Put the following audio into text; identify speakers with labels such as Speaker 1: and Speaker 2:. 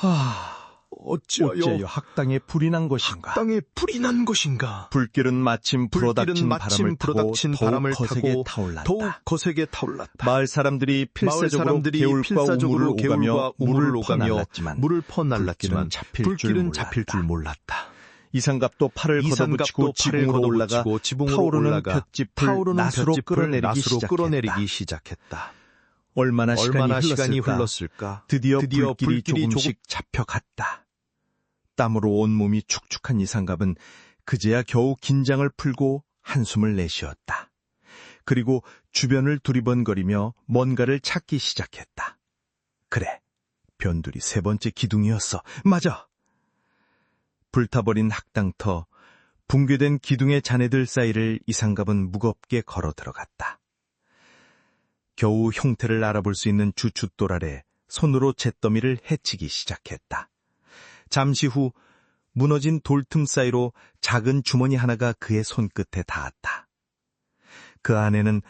Speaker 1: 하,
Speaker 2: 어찌하여,
Speaker 1: 어째여 학당에 불이 난 것인가?
Speaker 2: 땅에 불이 난 것인가?
Speaker 1: 불길은 마침 불어닥친 바람을 타고 더욱
Speaker 2: 바람을
Speaker 1: 거세게
Speaker 2: 타고
Speaker 1: 타올랐다.
Speaker 2: 더욱 거세게 타올랐다.
Speaker 1: 마을 사람들이 필사적으로 개울과
Speaker 2: 필사적으로
Speaker 1: 우물을 오가며
Speaker 2: 개울과
Speaker 1: 물을
Speaker 2: 우물을 오가며
Speaker 1: 퍼날랐지만
Speaker 2: 물을 퍼날랐지만
Speaker 1: 불길은 잡힐 줄
Speaker 2: 불길은
Speaker 1: 몰랐다.
Speaker 2: 잡힐 줄 몰랐다.
Speaker 1: 이상갑도 팔을 걷어붙이고 지붕으로 올라가
Speaker 2: 지붕으로
Speaker 1: 타오르는
Speaker 2: 올라가
Speaker 1: 볏짚을
Speaker 2: 타오르는
Speaker 1: 낫으로
Speaker 2: 끌어내리기 시작했다.
Speaker 1: 얼마나 시간이,
Speaker 2: 얼마나 시간이
Speaker 1: 흘렀을까?
Speaker 2: 흘렀을까?
Speaker 1: 드디어,
Speaker 2: 드디어
Speaker 1: 불길이,
Speaker 2: 불길이
Speaker 1: 조금씩 잡혀갔다. 땀으로 온 몸이 축축한 이상갑은 그제야 겨우 긴장을 풀고 한숨을 내쉬었다. 그리고 주변을 두리번거리며 뭔가를 찾기 시작했다. 그래, 변두리 세 번째 기둥이었어. 맞아! 불타버린 학당터, 붕괴된 기둥의 잔해들 사이를 이상갑은 무겁게 걸어 들어갔다. 겨우 형태를 알아볼 수 있는 주춧돌 아래 손으로 잿더미를 헤치기 시작했다. 잠시 후 무너진 돌틈 사이로 작은 주머니 하나가 그의 손끝에 닿았다. 그 안에는